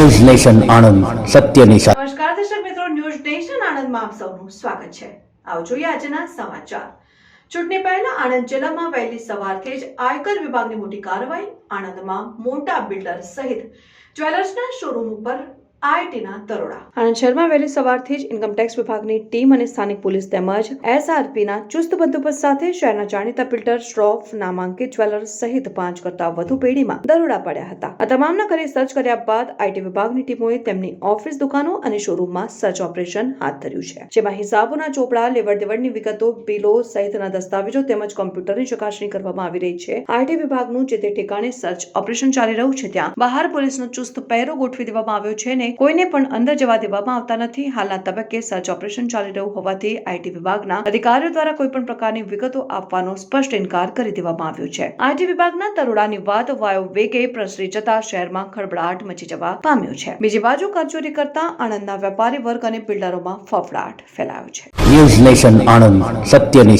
News nation Anand સત્યની સાથે નમસ્કાર દર્શક મિત્રો, ન્યૂઝ નેશન આણંદમાં આપ સૌનું સ્વાગત છે. આવો જોઈએ આજના સમાચાર. ચૂંટણી પહેલા આણંદ જિલ્લામાં વહેલી સવારથી જ આયકર વિભાગની મોટી કાર્યવાહી આણંદમાં મોટા બિલ્ડર સહિત જ્વેલર્સના શોરૂમ ઉપર આઈટીના દરોડા. આણંદ શહેરમાં વહેલી સવારથી જ ઇન્કમટેક્સ વિભાગની ટીમ અને સ્થાનિક પોલીસ તેમજ એસઆરપીના ચુસ્ત બંદોબસ્ત સાથે શહેરના જાણીતા બિલ્ડર શ્રોફ નામાંકિત જ્વેલર્સ સહિત પાંચ કરતા વધુ પેઢીમાં દરોડા પડ્યા હતા. આ તમામના ઘરે સર્ચ કર્યા બાદ આઈટી વિભાગની ટીમોએ તેમની ઓફિસ દુકાનો અને શોરૂમમાં સર્ચ ઓપરેશન હાથ ધર્યું છે. જેમાં હિસાબોના ચોપડા લેવડ દેવડની વિગતો, બિલો સહિતના દસ્તાવેજો તેમજ કોમ્પ્યુટરની ચકાસણી કરવામાં આવી રહી છે. આઈટી વિભાગનું જે તે ઠેકાણે સર્ચ ઓપરેશન ચાલી રહ્યું છે ત્યાં બહાર પોલીસનો ચુસ્ત પહેરો ગોઠવી દેવામાં આવ્યો છે ને કોઈને પણ અંદર જવા દેવામાં આવતા નથી. હાલના તબક્કે સર્ચ ઓપરેશન ચાલી રહ્યું હોવાથી આઈટી વિભાગના અધિકારીઓ દ્વારા કોઈ પણ પ્રકારની વિગતો આપવાનો સ્પષ્ટ ઇનકાર કરી દેવામાં આવ્યો છે. આઈટી વિભાગના તરોડાની વાત વાયો વેગે પ્રસરી જતા શહેરમાં ખળબળાટ મચી જવા પામ્યો છે. બીજી બાજુ કરચોરી કરતા આણંદના વેપારી વર્ગ અને બિલ્ડરોમાં ફફડાટ ફેલાયો છે. ન્યૂઝ નેશન આણંદ, સત્યની